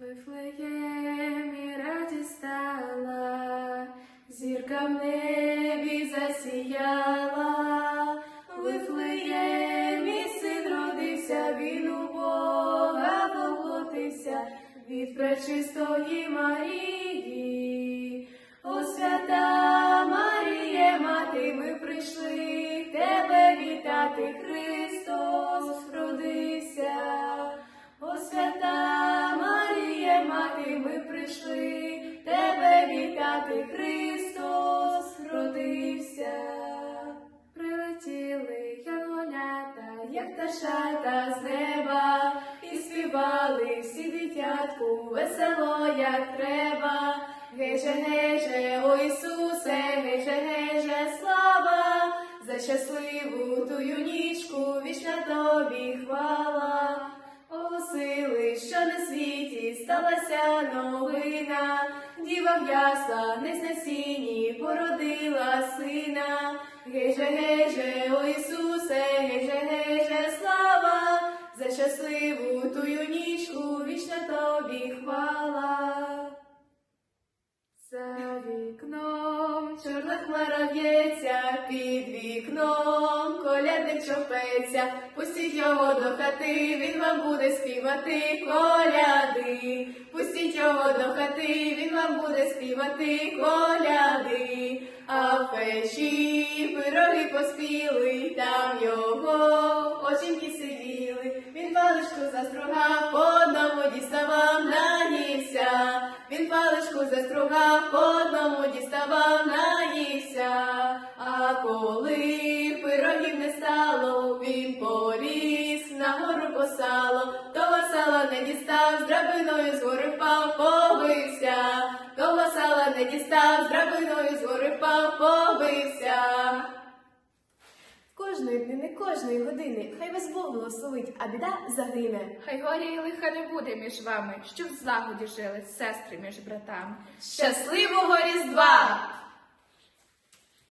Вифлеємі радість стала, зірка в небі засіяла, Вифлеємі син родився, він у Бога воплотився від пречистої Марії. О свята Маріє, мати, ми прийшли тебе вітати, вітати, Христос родився. Прилетіли янголята, як пташата з неба, і співали всі дитятку, весело, як треба. Геже, геже, о Ісусе, геже, геже, слава, за щасливу тую нічку, вічна тобі хвала. Сталася новина, діва в яслах незнесінні породила сина. Геже, геже, о Ісусе, геже, геже, слава, за щасливу тую нічку, вічна тобі хвала. За вікном чорна хмара в'ється, під вікном колядник чопеться, пустіть його до хати, він вам буде співати коляди, пустіть його до хати, він вам буде співати коляди, а в печі пироги поспіли, там його оченьки сиділи, він паличку застругав, по одному діставав наївся, він паличку застругав, по одному діставав по сало, того сала не дістав, з драбиною з гори впав, побився, того сала не дістав, з драбиною з гори впав, побився. Кожної днини, кожної години, хай вас Бог благословить, а біда загине. Хай горя і лиха не буде між вами, щоб в злагоді жили сестри між братами. Щасливого Різдва!